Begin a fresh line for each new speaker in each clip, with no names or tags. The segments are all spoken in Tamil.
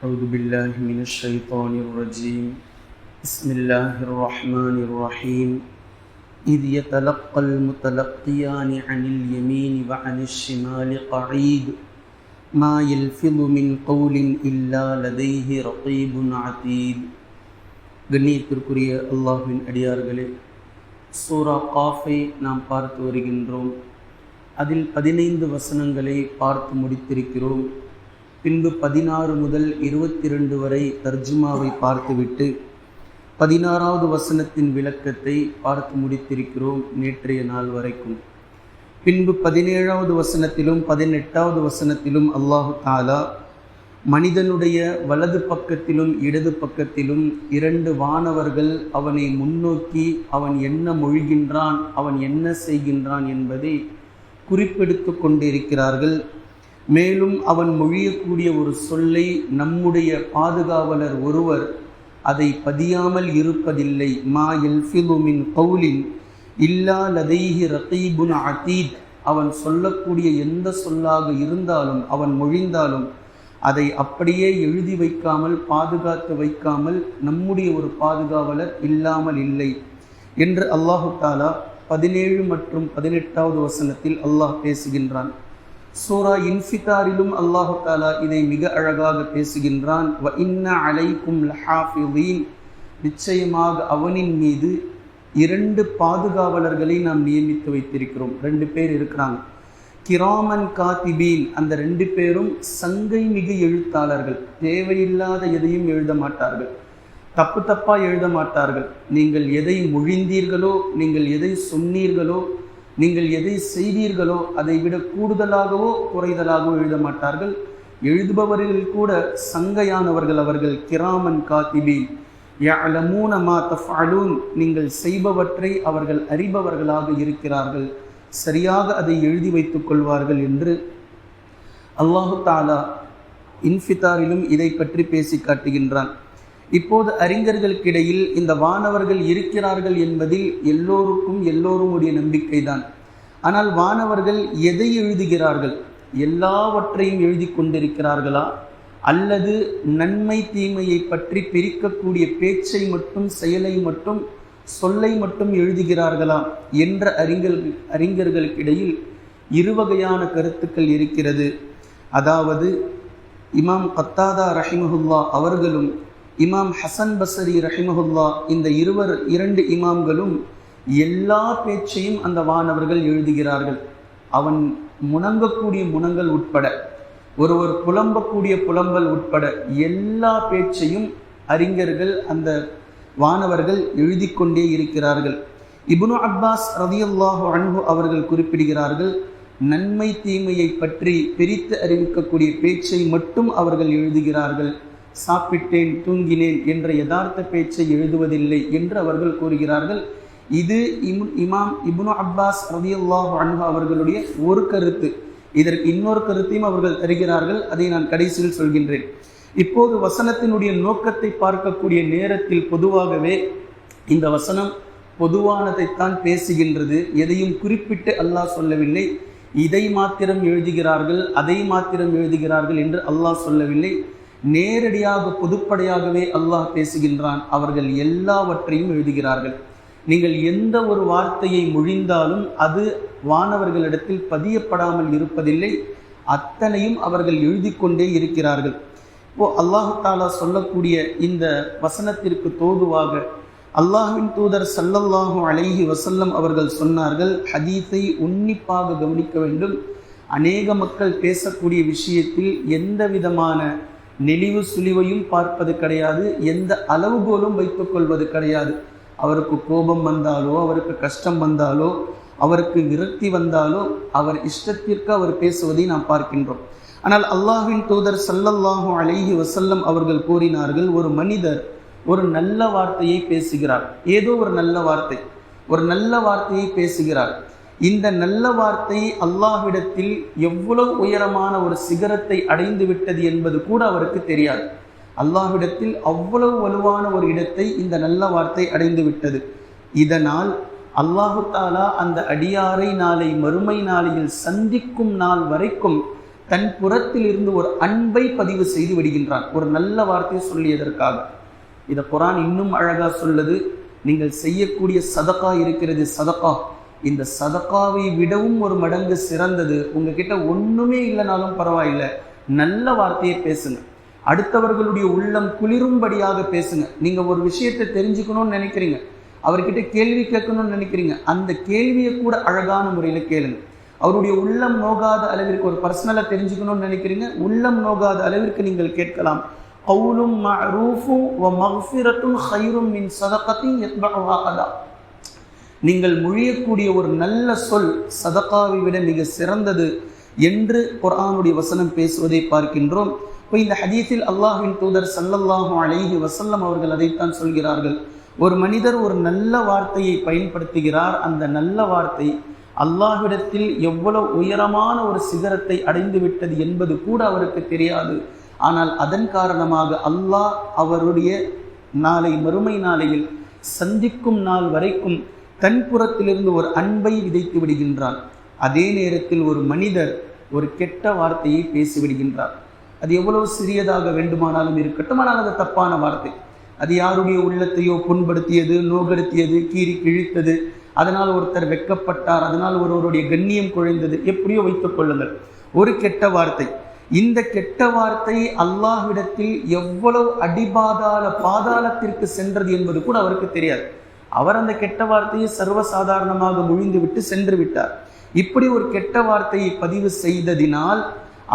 أعوذ بالله من الشيطان الرجيم بسم الله الرحمن الرحيم إذ يتلقى المتلقيان عن اليمين وعن الشمال قعيد ما يلفظ من قول إلا لديه رقيب عتيد கண்ணியத்திற்குரிய அல்லாஹ்வின் அடியார்களே சூரா காஃபை நாம் பார்த்து வருகின்றோம் அதில் பதினைந்து வசனங்களை பார்த்து முடித்திருக்கிறோம் பின்பு பதினாறு முதல் இருபத்தி ரெண்டு வரை தர்ஜுமாவை பார்த்துவிட்டு பதினாறாவது வசனத்தின் விளக்கத்தை பார்த்து முடித்திருக்கிறோம் நேற்றைய நாள் வரைக்கும். பின்பு பதினேழாவது வசனத்திலும் பதினெட்டாவது வசனத்திலும் அல்லாஹு தாலா மனிதனுடைய வலது பக்கத்திலும் இடது பக்கத்திலும் இரண்டு வானவர்கள் அவனை முன்னோக்கி அவன் என்ன மொழிகின்றான் அவன் என்ன செய்கின்றான் என்பதை குறிப்பெடுத்து கொண்டிருக்கிறார்கள். மேலும் அவன் மொழியக்கூடிய ஒரு சொல்லை நம்முடைய பாதுகாவலர் ஒருவர் அதை பதியாமல் இருப்பதில்லை. மா எல்ஃபிலுமின் கவுலின் இல்லா லதைஹி ரத்தீபுன் அதீத். அவன் சொல்லக்கூடிய எந்த சொல்லாக இருந்தாலும் அவன் மொழிந்தாலும் அதை அப்படியே எழுதி வைக்காமல் பாதுகாத்து வைக்காமல் நம்முடைய ஒரு பாதுகாவலர் இல்லாமல் இல்லை என்று அல்லாஹு தாலா பதினேழு மற்றும் பதினெட்டாவது வசனத்தில் அல்லாஹ் பேசுகின்றான். சூரா இன்ஃபிதாரிலும் அல்லாஹு தாலா இதை மிக அழகாக பேசுகின்றான். வ இன்ன அலைக்கும் லஹாஃபிதீன். நிச்சயமாக அவனின் மீது இரண்டு பாதுகாவலர்களை நாம் நியமித்து வைத்திருக்கிறோம். ரெண்டு பேர் இருக்கிறாங்க. கிராமன் காத்திபீன். அந்த ரெண்டு பேரும் சங்கை மிகு எழுத்தாளர்கள். தேவையில்லாத எதையும் எழுத மாட்டார்கள். தப்பு தப்பாக எழுத மாட்டார்கள். நீங்கள் எதை மொழிந்தீர்களோ நீங்கள் எதை சொன்னீர்களோ நீங்கள் எதை செய்வீர்களோ அதை விட கூடுதலாகவோ குறைதலாகவோ எழுத மாட்டார்கள். எழுதுபவர்கள் கூட சங்கையானவர்கள் அவர்கள் கிராமன் காத்திபீன் யலமூன மா தஃபாலூன் நீங்கள் செய்பவற்றை அவர்கள் அறிபவர்களாக இருக்கிறார்கள். சரியாக அதை எழுதி வைத்துக் கொள்வார்கள் என்று அல்லாஹு தாலா இன்ஃபிதாரிலும் இதை பற்றி பேசி காட்டுகின்றான். இப்போது அறிஞர்களுக்கிடையில் இந்த வானவர்கள் இருக்கிறார்கள் என்பதில் எல்லோருக்கும் எல்லோருடைய நம்பிக்கைதான். ஆனால் வானவர்கள் எதை எழுதுகிறார்கள்? எல்லாவற்றையும் எழுதி கொண்டிருக்கிறார்களா? அல்லது நன்மை தீமையை பற்றி பிரிக்கக்கூடிய பேச்சை மட்டும் செயலை மட்டும் சொல்லை மட்டும் எழுதுகிறார்களா என்ற அறிஞர் அறிஞர்களுக்கிடையில் இருவகையான கருத்துக்கள் இருக்கிறது. அதாவது இமாம் கத்தாதா ரஹிமஹுல்லா அவர்களும் இமாம் ஹசன் பசரி ரஹிமஹுல்லா இந்த இருவர் இரண்டு இமாம்களும் எல்லா பேச்சையும் அந்த வானவர்கள் எழுதுகிறார்கள். அவன் முணங்கக்கூடிய முனங்கள் உட்பட ஒருவர் புலம்பக்கூடிய புலம்பல் உட்பட எல்லா பேச்சையும் அறிஞர்கள் அந்த வானவர்கள் எழுதி கொண்டே இருக்கிறார்கள். இபுனு அப்பாஸ் ரதியுல்லாஹு அன்பு அவர்கள் குறிப்பிடுகிறார்கள் நன்மை தீமையை பற்றி பிரித்து அறிவிக்கக்கூடிய பேச்சை மட்டும் அவர்கள் எழுதுகிறார்கள். சாப்பிட்டேன் தூங்கினேன் என்ற யதார்த்த பேச்சை எழுதுவதில்லை என்று அவர்கள் கூறுகிறார்கள். இது இம் இமாம் இப்னு அப்பாஸ் ரதியுல்லாஹு அன்பா அவர்களுடைய ஒரு கருத்து. இதற்கு இன்னொரு கருத்தையும் அவர்கள் தருகிறார்கள். அதை நான் கடைசியில் சொல்கின்றேன். இப்போது வசனத்தினுடைய நோக்கத்தை பார்க்கக்கூடிய நேரத்தில் பொதுவாகவே இந்த வசனம் பொதுவானதைத்தான் பேசுகின்றது. எதையும் குறிப்பிட்டு அல்லாஹ் சொல்லவில்லை. இதை மாத்திரம் எழுதுகிறார்கள் அதை மாத்திரம் எழுதுகிறார்கள் என்று அல்லாஹ் சொல்லவில்லை. நேரடியாக பொதுப்படையாகவே அல்லாஹ் பேசுகின்றான். அவர்கள் எல்லாவற்றையும் எழுதுகிறார்கள். நீங்கள் எந்த ஒரு வார்த்தையை மொழிந்தாலும் அது வானவர்களிடத்தில் பதியப்படாமல் இருப்பதில்லை. அத்தனையும் அவர்கள் எழுதி கொண்டே இருக்கிறார்கள். இப்போ அல்லாஹு தாலா சொல்லக்கூடிய இந்த வசனத்திற்கு தோதுவாக அல்லாஹின் தூதர் சல்லல்லாஹு அலைஹி வசல்லம் அவர்கள் சொன்னார்கள் ஹதீஸை உன்னிப்பாக கவனிக்க வேண்டும். அநேக மக்கள் பேசக்கூடிய விஷயத்தில் எந்த விதமான நெளிவு சுழிவையும் பார்ப்பது கிடையாது எந்த அளவுகோலும் வைத்துக்கொள்வது கிடையாது. அவருக்கு கோபம் வந்தாலோ அவருக்கு கஷ்டம் வந்தாலோ அவருக்கு விரக்தி வந்தாலோ அவர் இஷ்டத்திற்கு அவர் பேசுவதை நாம் பார்க்கின்றோம். ஆனால் அல்லாஹின் தூதர் சல்லல்லாஹு அலைஹி வசல்லம் அவர்கள் கூறினார்கள் ஒரு மனிதர் ஒரு நல்ல வார்த்தையை பேசுகிறார். ஏதோ ஒரு நல்ல வார்த்தை ஒரு நல்ல வார்த்தையை பேசுகிறார். இந்த நல்ல வார்த்தை அல்லாஹ்விடத்தில் எவ்வளவு உயரமான ஒரு சிகரத்தை அடைந்து விட்டது என்பது கூட அவருக்கு தெரியாது. அல்லாஹ்விடத்தில் அவ்வளவு வலுவான ஒரு இடத்தை இந்த நல்ல வார்த்தை அடைந்து விட்டது. இதனால் அல்லாஹு தாலா அந்த அடியாரை நாளை மறுமை நாளையில் சந்திக்கும் நாள் வரைக்கும் தன் புறத்தில் இருந்து ஒரு அன்பை பதிவு செய்து விடுகின்றான். ஒரு நல்ல வார்த்தையை சொல்லியதற்காக. இதை குரான் இன்னும் அழகா சொல்லுது. நீங்கள் செய்யக்கூடிய சதக்கா இருக்கிறது சதக்கா இந்த சதக்காவை விடவும் ஒரு மடங்கு சிறந்தது. உங்ககிட்ட ஒண்ணுமே இல்லைனாலும் பரவாயில்லை. நல்ல வார்த்தையை பேசுங்க. அடுத்தவர்களுடைய உள்ளம் குளிரும்படியாக பேசுங்க. நீங்க ஒரு விஷயத்தை தெரிஞ்சுக்கணும்னு நினைக்கிறீங்க. அவர்கிட்ட கேள்வி கேட்கணும்னு நினைக்கிறீங்க. அந்த கேள்வியை கூட அழகான முறையில் கேளுங்க. அவருடைய உள்ளம் நோகாத அளவிற்கு ஒரு பர்சனலாக தெரிஞ்சுக்கணும்னு நினைக்கிறீங்க. உள்ளம் நோகாத அளவிற்கு நீங்கள் கேட்கலாம். கவுலும் மஅரூஃபும் வ ஹைரும் மின் சதகத்தின் யத்பஉஹா அதா நீங்கள் மொழியக்கூடிய ஒரு நல்ல சொல் சதக்காவை விட மிக சிறந்தது என்று குர்ஆனுடைய வசனம் பேசுவதை பார்க்கின்றோம். இப்போ இந்த ஹதீஸில் அல்லாஹின் தூதர் சல்லல்லாஹு அலைஹி வசல்லம் அவர்கள் அதைத்தான் சொல்கிறார்கள். ஒரு மனிதர் ஒரு நல்ல வார்த்தையை பயன்படுத்துகிறார். அந்த நல்ல வார்த்தை அல்லாஹ்விடத்தில் எவ்வளவு உயரமான ஒரு சிகரத்தை அடைந்து விட்டது என்பது கூட அவருக்கு தெரியாது. ஆனால் அதன் காரணமாக அல்லாஹ் அவருடைய நாளை மறுமை நாளையில் சந்திக்கும் நாள் வரைக்கும் தன் புறத்திலிருந்து ஒரு அன்பை விதைத்து விடுகின்றான். அதே நேரத்தில் ஒரு மனிதர் ஒரு கெட்ட வார்த்தையை பேசிவிடுகின்றார் அது எவ்வளவு சிறியதாக வேண்டுமானாலும் இருக்கட்டும் ஆனால் அது தப்பான வார்த்தை. அது யாருடைய உள்ளத்தையோ புண்படுத்தியது நோகடுத்தியது கீறி கிழித்தது. அதனால் ஒருத்தர் வெக்கப்பட்டார் அதனால் ஒருவருடைய கண்ணியம் குழைந்தது. எப்படியோ வைத்துக் கொள்ளுங்கள். ஒரு கெட்ட வார்த்தை. இந்த கெட்ட வார்த்தை அல்லாஹ்விடத்தில் எவ்வளவு அடிபாதாள பாதாளத்திற்கு சென்றது என்பது கூட அவருக்கு தெரியாது. அவர் அந்த கெட்ட வார்த்தையை சர்வசாதாரணமாக முழிந்து விட்டு சென்று விட்டார். இப்படி ஒரு கெட்ட வார்த்தையை பதிவு செய்ததினால்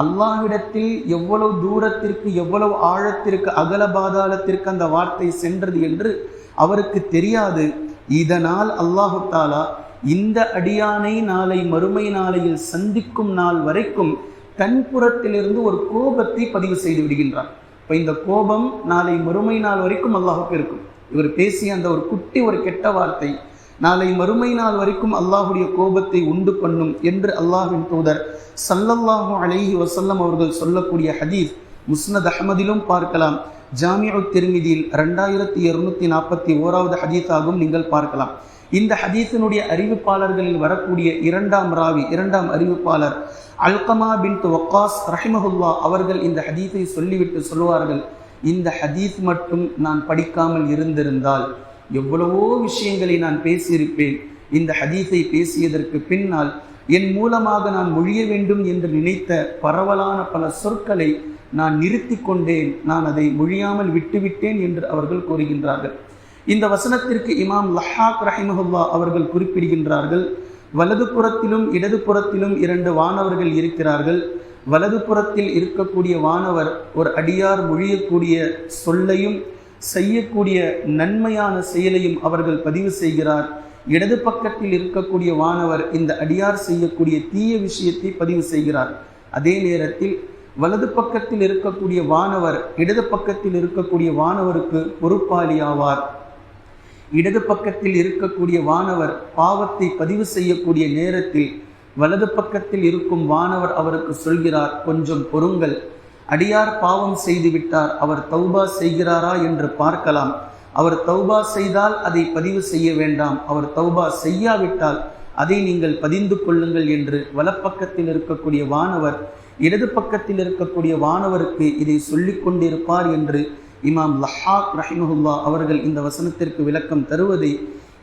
அல்லாஹ்விடத்தில் எவ்வளவு தூரத்திற்கு எவ்வளவு ஆழத்திற்கு அகல பாதாளத்திற்கு அந்த வார்த்தை சென்றது என்று அவருக்கு தெரியாது. இதனால் அல்லாஹு தாலா இந்த அடியானை நாளை மறுமை நாளையில் சந்திக்கும் நாள் வரைக்கும் தன் புறத்திலிருந்து ஒரு கோபத்தை பதிவு செய்து விடுகின்றார் இப்போ இந்த கோபம் நாளை மறுமை நாள் வரைக்கும் அல்லாஹுக்கு இருக்கும். இவர் பேசிய அந்த ஒரு குட்டி ஒரு கெட்ட வார்த்தை நாளை மறுமை நாள் வரைக்கும் அல்லாஹுடைய கோபத்தை உண்டு பண்ணும் என்று அல்லாஹின் தூதர் சல்லல்லாஹு அலைஹி வசல்லம் அவர்கள் சொல்லக்கூடிய ஹதீஸ் முஸ்னத் அஹமதிலும் பார்க்கலாம். ஜாமியு திருமிதியில் ரெண்டாயிரத்தி இருநூத்தி நாற்பத்தி ஓராவது ஹதீஸாகவும் நீங்கள் பார்க்கலாம். இந்த ஹதீஸினுடைய அறிவிப்பாளர்களில் வரக்கூடிய இரண்டாம் ராவி இரண்டாம் அறிவிப்பாளர் அல்கமா பின் வக்காஸ் ரஹிமஹுல்லா அவர்கள் இந்த ஹதீஸை சொல்லிவிட்டு சொல்லுவார்கள் இந்த ஹதீஸ் மட்டும் நான் படிக்காமல் இருந்திருந்தால் எவ்வளவோ விஷயங்களை நான் பேசியிருப்பேன். இந்த ஹதீஸை பேசியதற்கு பின்னால் என் மூலமாக நான் மொழிய வேண்டும் என்று நினைத்த பரவலான பல சொற்களை நான் நிறுத்தி கொண்டேன். நான் அதை மொழியாமல் விட்டுவிட்டேன் என்று அவர்கள் கூறுகின்றார்கள். இந்த வசனத்திற்கு இமாம் லஹாக் ரஹிமஹுல்லா அவர்கள் குறிப்பிடுகின்றார்கள் வலது புறத்திலும் இடது புறத்திலும் இரண்டு வானவர்கள் இருக்கிறார்கள். வலது புறத்தில் இருக்கக்கூடிய வானவர் ஒரு அடியார் மொழியக்கூடிய சொல்லையும் செய்யக்கூடிய நன்மையான செயலையும் அவர்கள் பதிவு செய்கிறார். இடது பக்கத்தில் இருக்கக்கூடிய வானவர் இந்த அடியார் செய்யக்கூடிய தீய விஷயத்தை பதிவு செய்கிறார். அதே நேரத்தில் வலது பக்கத்தில் இருக்கக்கூடிய வானவர் இடது பக்கத்தில் இருக்கக்கூடிய வானவருக்கு பொறுப்பாளி ஆவார் இடது பக்கத்தில் இருக்கக்கூடிய வானவர் பாவத்தை பதிவு செய்யக்கூடிய நேரத்தில் வலது பக்கத்தில் இருக்கும் வானவர் அவருக்கு சொல்கிறார் கொஞ்சம் பொறுங்கள். அடியார் பாவம் செய்து விட்டார் அவர் தௌபா செய்கிறாரா என்று பார்க்கலாம். அவர் தௌபா செய்தால் அதை பதிவு செய்ய வேண்டாம். அவர் தௌபா செய்யாவிட்டால் அதை நீங்கள் பதிந்து கொள்ளுங்கள் என்று வலப்பக்கத்தில் இருக்கக்கூடிய வானவர் இடது பக்கத்தில் இருக்கக்கூடிய வானவருக்கு இதை சொல்லிக் கொண்டிருப்பார் என்று இமாம் லஹாக் ரஹிமஹுல்லா அவர்கள் இந்த வசனத்திற்கு விளக்கம் தருவதை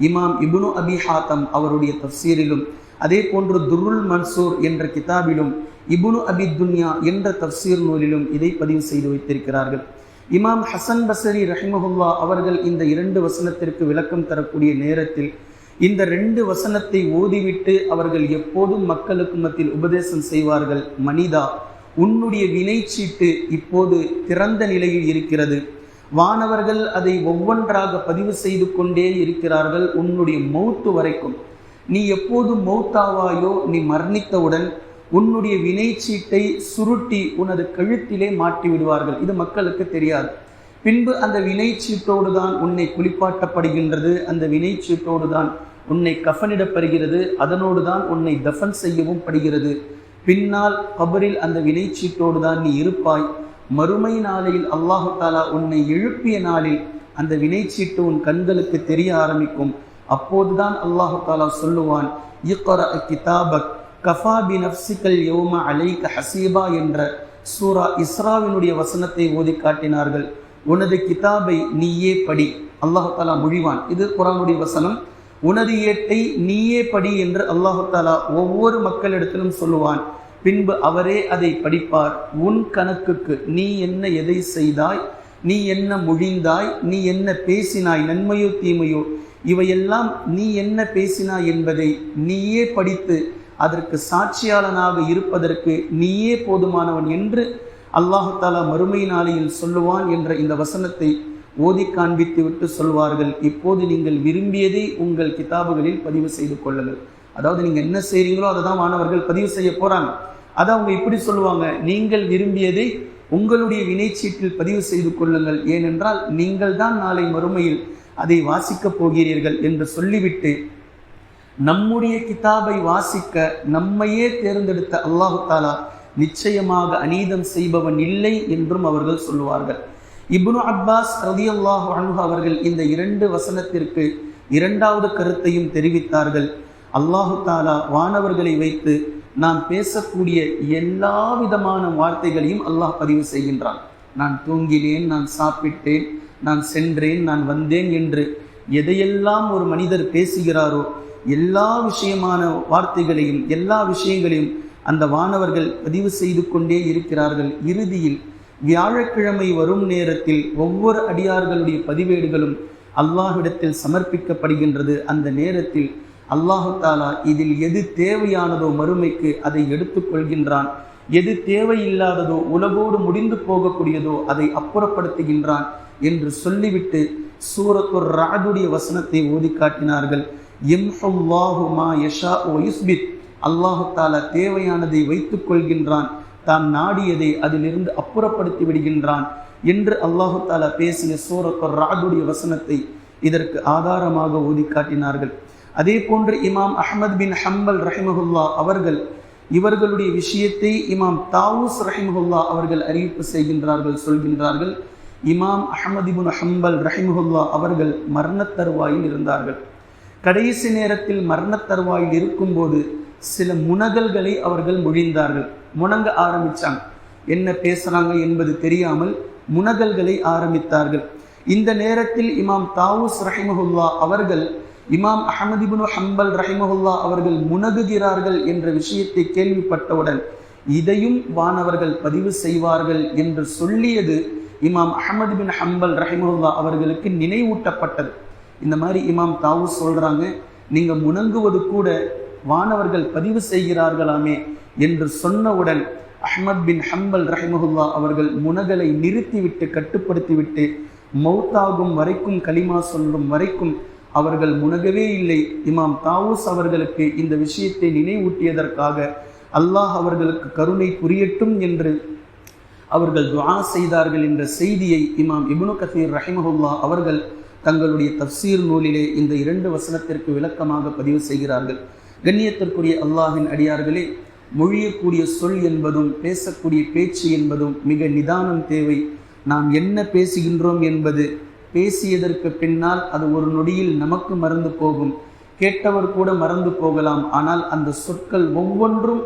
இமாம் இபுனு அபி ஹாத்தம் அவருடைய தப்சீரிலும் அதே போன்று துருல் மன்சூர் என்ற கிதாபிலும் இபுனு அபி துன்யா என்ற தப்சீர் நூலிலும் இதை பதிவு செய்து வைத்திருக்கிறார்கள். இமாம் ஹசன் பசரி ரஹிமஹுல்லா அவர்கள் இந்த இரண்டு வசனத்திற்கு விளக்கம் தரக்கூடிய நேரத்தில் இந்த ரெண்டு வசனத்தை ஓதிவிட்டு அவர்கள் எப்போதும் மக்களுக்கு மத்தியில் உபதேசம் செய்வார்கள். மனிதா உன்னுடைய வினைச்சீட்டு இப்போது திறந்த நிலையில் இருக்கிறது. வானவர்கள் அதை ஒவ்வொன்றாக பதிவு செய்து கொண்டே இருக்கிறார்கள் உன்னுடைய மௌத்து வரைக்கும். நீ எப்போது மௌத்தாவாயோ நீ மரணித்தவுடன் உன்னுடைய வினைச்சீட்டை சுருட்டி உனது கழுத்திலே மாட்டி விடுவார்கள் இது மக்களுக்கு தெரியாது. பின்பு அந்த வினைச்சீட்டோடு தான் உன்னை குளிப்பாட்டப்படுகின்றது. அந்த வினைச்சீட்டோடு தான் உன்னை கஃனிடப்படுகிறது. அதனோடு தான் உன்னை தஃபன் செய்யவும் படுகிறது. பின்னால் கபரில் அந்த வினைச்சீட்டோடு தான் நீ இருப்பாய். மறுமை நாளையில் அல்லாஹு தாலா உன்னை எழுப்பிய நாளில் அந்த வினைச்சீட்டு உன் கண்களுக்கு தெரிய ஆரம்பிக்கும். அப்போதுதான் அல்லாஹு தாலா சொல்லுவான் இக்கர கிதாபக் கஃபா பி நப்சிக்கல் யோம அலைக ஹசீபா என்ற சூரா இஸ்ராவினுடைய வசனத்தை ஓதி காட்டினார்கள். உனது கிதாபை நீயே படி அல்லாஹு தாலா மொழிவான். இது குரானுடைய வசனம். உனது ஏட்டை நீயே படி என்று அல்லாஹு தாலா ஒவ்வொரு மக்களிடத்திலும் சொல்லுவான். பின்பு அவரே அதை படிப்பார். உன் கணக்குக்கு நீ என்ன எதை செய்தாய்? நீ என்ன மொழிந்தாய்? நீ என்ன பேசினாய்? நன்மையோ தீமையோ? இவையெல்லாம் நீ என்ன பேசினாய் என்பதை நீயே படித்து அதற்கு சாட்சியாளனாக இருப்பதற்கு நீயே போதுமானவன் என்று அல்லாஹு தாலா மறுமை நாளையில் சொல்லுவான் என்ற இந்த வசனத்தை ஓதி காண்பித்து விட்டு சொல்வார்கள். இப்போது நீங்கள் விரும்பியதை உங்கள் கிதாபுகளில் பதிவு செய்து கொள்ளுங்கள். அதாவது நீங்கள் என்ன செய்கிறீங்களோ அதை தான் மாணவர்கள் பதிவு செய்ய போகிறாங்க அதை அவங்க இப்படி சொல்லுவாங்க நீங்கள் விரும்பியதை உங்களுடைய வினைச்சீட்டில் பதிவு செய்து கொள்ளுங்கள். ஏனென்றால் நீங்கள் தான் நாளை மறுமையில் அதை வாசிக்கப் போகிறீர்கள் என்று சொல்லிவிட்டு நம்முடைய கிதாபை வாசிக்க நம்மையே தேர்ந்தெடுத்த அல்லாஹு தாலா நிச்சயமாக அநீதம் செய்பவன் இல்லை என்றும் அவர்கள் சொல்லுவார்கள். இப்னு அப்பாஸ் ரதி அல்லாஹ் அவர்கள் இந்த இரண்டு வசனத்திற்கு இரண்டாவது கருத்தையும் தெரிவித்தார்கள். அல்லாஹு தாலா வானவர்களை வைத்து நாம் பேசக்கூடிய எல்லா விதமான வார்த்தைகளையும் அல்லாஹ் பதிவு செய்கின்றான். நான் தூங்கினேன் நான் சாப்பிட்டேன் நான் சென்றேன் நான் வந்தேன் என்று எதையெல்லாம் ஒரு மனிதர் பேசுகிறாரோ எல்லா விஷயமான வார்த்தைகளையும் எல்லா விஷயங்களையும் அந்த வானவர்கள் பதிவு செய்து கொண்டே இருக்கிறார்கள். இறுதியில் வியாழக்கிழமை வரும் நேரத்தில் ஒவ்வொரு அடியார்களுடைய பதிவேடுகளும் அல்லாஹ்விடத்தில் சமர்ப்பிக்கப்படுகின்றது. அந்த நேரத்தில் அல்லாஹு தாலா இதில் எது தேவையானதோ மறுமைக்கு அதை எடுத்துக்கொள்கின்றான் எது தேவையில்லாததோ உலகோடு முடிந்து போகக்கூடியதோ அதை அப்புறப்படுத்துகின்றான் என்று சொல்லிவிட்டு சூரத்துர் ராதுடைய வசனத்தை ஓதி காட்டினார்கள். எம்ஹுல்லாஹு அல்லாஹு தாலா தேவையானதை வைத்துக் கொள்கின்றான். தாம் நாடியதை அதிலிருந்து அப்புறப்படுத்தி விடுகின்றான் என்று அல்லாஹு தாலா பேசிய சூரத்துர் ராதுடைய வசனத்தை இதற்கு ஆதாரமாக ஓதி காட்டினார்கள். அதே போன்று இமாம் அஹமத் பின் ஹம்பல் ரஹிமஹுல்லா அவர்கள் இவர்களுடைய விஷயத்தை இமாம் தாவூஸ் ரஹிமஹுல்லா அவர்கள் அறிவிப்பு செய்கின்றார்கள் சொல்கின்றார்கள். இமாம் அஹமது இபுன் ஹம்பல் ரஹிமஹுல்லா அவர்கள் மரணத் தருவாயில் இருந்தார்கள். கடைசி நேரத்தில் மரணத் தருவாயில் இருக்கும்போது சில முனகல்களை அவர்கள் மொழிந்தார்கள். முணங்க ஆரம்பிச்சாங்க. என்ன பேசுறாங்க என்பது தெரியாமல் முனகல்களை ஆரம்பித்தார்கள். இந்த நேரத்தில் இமாம் தாவூஸ் ரஹிமஹுல்லா அவர்கள் இமாம் அஹமதிபுனு ஹம்பல் ரஹிமஹுல்லா அவர்கள் முனகுகிறார்கள் என்ற விஷயத்தை கேள்விப்பட்டவுடன் இதையும் வானவர்கள் பதிவு செய்வார்கள் என்று சொல்லியது இமாம் அஹமது பின் ஹம்பல் ரஹிமஹுல்லா அவர்களுக்கு நினைவூட்டப்பட்டது. இந்த மாதிரி இமாம் தாவு சொல்றாங்க நீங்க முணங்குவது கூட வானவர்கள் பதிவு செய்கிறார்களாமே என்று சொன்னவுடன் அஹ்மத் பின் ஹம்பல் ரஹிமஹுல்லா அவர்கள் முனகலை நிறுத்திவிட்டு கட்டுப்படுத்திவிட்டு மௌத்தாகும் வரைக்கும் களிமா சொல்லும் வரைக்கும் அவர்கள் முனகவே இல்லை. இமாம் தாவூஸ் அவர்களுக்கு இந்த விஷயத்தை நினைவூட்டியதற்காக அல்லாஹ் அவர்களுக்கு கருணை புரியட்டும் என்று அவர்கள் துவா செய்தார்கள் என்ற செய்தியை இமாம் இபுனு கதீர் ரஹிமஹுல்லா அவர்கள் தங்களுடைய தப்சீர் நூலிலே இந்த இரண்டு வசனத்திற்கு விளக்கமாக பதிவு செய்கிறார்கள். கண்ணியத்திற்குரிய அல்லாஹின் அடியார்களே மொழியக்கூடிய சொல் என்பதும் பேசக்கூடிய பேச்சு என்பதும் மிக நிதானம் தேவை. நாம் என்ன பேசுகின்றோம் என்பது பேசியதற்கு பின்னால் அது ஒரு நொடியில் நமக்கு மறந்து போகும். கேட்டவர் கூட மறந்து போகலாம். ஆனால் அந்த சொற்கள் ஒவ்வொன்றும்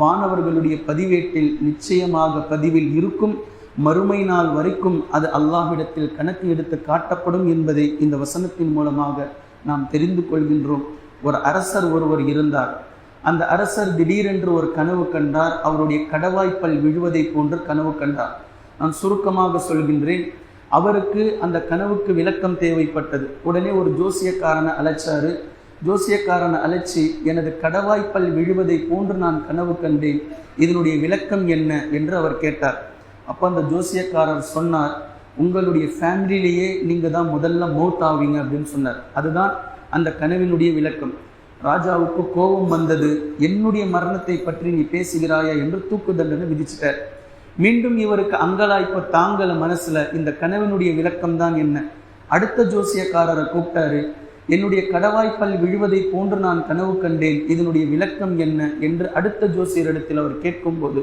வானவர்களுடைய பதிவேட்டில் நிச்சயமாக பதிவில் இருக்கும். மறுமை நாள் வரைக்கும் அது அல்லாஹ்விடத்தில் கணக்கு எடுத்து காட்டப்படும் என்பதை இந்த வசனத்தின் மூலமாக நாம் தெரிந்து கொள்கின்றோம். ஒரு அரசர் ஒருவர் இருந்தார். அந்த அரசர் திடீரென்று ஒரு கனவு கண்டார். அவருடைய கடவாய்ப்பல் விழுவதை போன்று கனவு கண்டார். நான் சுருக்கமாக சொல்கின்றேன். அவருக்கு அந்த கனவுக்கு விளக்கம் தேவைப்பட்டது. உடனே ஒரு ஜோசியக்காரனை அழைச்சாரு. ஜோசியக்காரனை அழைச்சி எனது கடவாய்ப்பல் விழுவதை போன்று நான் கனவு கண்டேன். இதனுடைய விளக்கம் என்ன? என்று அவர் கேட்டார். அப்போ அந்த ஜோசியக்காரர் சொன்னார் உங்களுடைய ஃபேமிலியிலேயே நீங்கள் தான் முதல்ல மௌத் ஆவீங்க அப்படின்னு சொன்னார். அதுதான் அந்த கனவினுடைய விளக்கம். ராஜாவுக்கு கோபம் வந்தது. என்னுடைய மரணத்தை பற்றி நீ பேசுகிறாயா? என்று தூக்கு தண்டனை விதிச்சிட்டார். மீண்டும் இவருக்கு அங்கலாய்ப்பு தாங்கல மனசுல இந்த கனவினுடைய விளக்கம் தான் என்ன? அடுத்த ஜோசியக்காரரை கூப்பிட்டாரு என்னுடைய கடவாய்ப்பல் விழுவதை போன்று நான் கனவு கண்டேன் இதனுடைய விளக்கம் என்ன? என்று அடுத்த ஜோசியரிடத்தில் அவர் கேட்கும்போது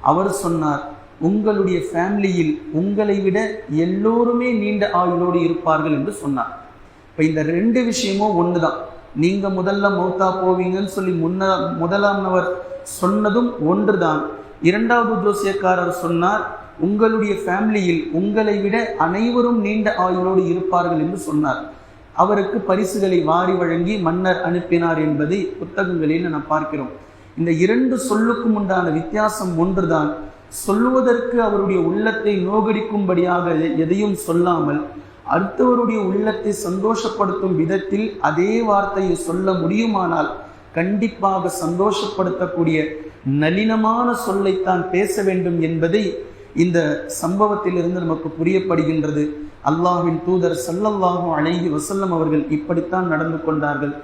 அவர் சொன்னார் உங்களுடைய ஃபேமிலியில் உங்களை விட எல்லோருமே நீண்ட ஆயுளோடு இருப்பார்கள் என்று சொன்னார். இப்போ இந்த ரெண்டு விஷயமும் ஒன்று தான் நீங்கள் முதல்ல மௌத்தா போவீங்கன்னு சொல்லி முன்ன முதலாம் சொன்னதும் சொன்னதும் ஒன்றுதான். இரண்டாவது ஜோசியக்காரர் சொன்னார் உங்களுடைய ஃபேமிலியில் உங்களை விட அனைவரும் நீண்ட ஆயுளோடு இருப்பார்கள் என்று சொன்னார். அவருக்கு பரிசுகளை வாரி வழங்கி மன்னர் அனுப்பினார் என்பதை புத்தகங்களில் நாம் பார்க்கிறோம். இந்த இரண்டு சொல்லுக்கும் உண்டான வித்தியாசம் ஒன்றுதான். சொல்லுவதற்கு அவருடைய உள்ளத்தை நோகடிக்கும்படியாக எதையும் சொல்லாமல் அடுத்தவருடைய உள்ளத்தை சந்தோஷப்படுத்தும் விதத்தில் அதே வார்த்தையை சொல்ல முடியுமானால் கண்டிப்பாக சந்தோஷப்படுத்தக்கூடிய நளினமான சொல்லைத்தான் பேச வேண்டும் என்பதை இந்த சம்பவத்திலிருந்து நமக்கு புரியப்படுகின்றது. அல்லாஹ்வின் தூதர் சல்லல்லாஹும் அழகி வசல்லம் அவர்கள் இப்படித்தான் நடந்து கொண்டார்கள்.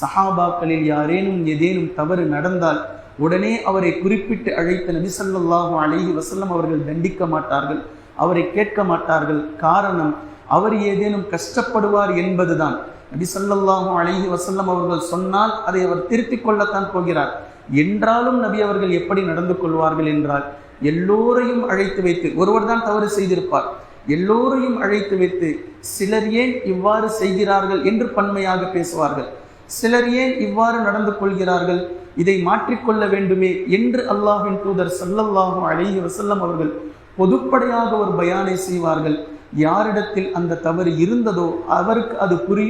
சஹாபாக்களில் யாரேனும் ஏதேனும் தவறு நடந்தால் உடனே அவரை குறிப்பிட்டு அழைத்த நபி ஸல்லல்லாஹு அலைஹி வசல்லம் அவர்கள் தண்டிக்க மாட்டார்கள். அவரை கேட்க மாட்டார்கள். காரணம் அவர் ஏதேனும் கஷ்டப்படுவார் என்பதுதான். நபி ஸல்லல்லாஹு அலைஹி வசல்லம் அவர்கள் சொன்னால் அதை அவர் திருத்திக் கொள்ளத்தான் போகிறார். என்றாலும் நபி அவர்கள் எப்படி நடந்து கொள்வார்கள் என்றால் எல்லோரையும் அழைத்து வைத்து ஒருவர் தான் தவறு செய்திருப்பார். எல்லோரையும் அழைத்து வைத்து சிலர் ஏன் இவ்வாறு செய்கிறார்கள் என்று பன்மையாக பேசுவார்கள். சிலர் ஏன் இவ்வாறு நடந்து கொள்கிறார்கள் இதை மாற்றிக்கொள்ள வேண்டுமே என்று அல்லாஹின் தூதர் சல்லல்லாஹும் அழகி வசல்லம் அவர்கள் பொதுப்படையாக ஒரு பயானை செய்வார்கள். யாரிடத்தில் அந்த தவறு இருந்ததோ அவருக்கு அது புரியும்.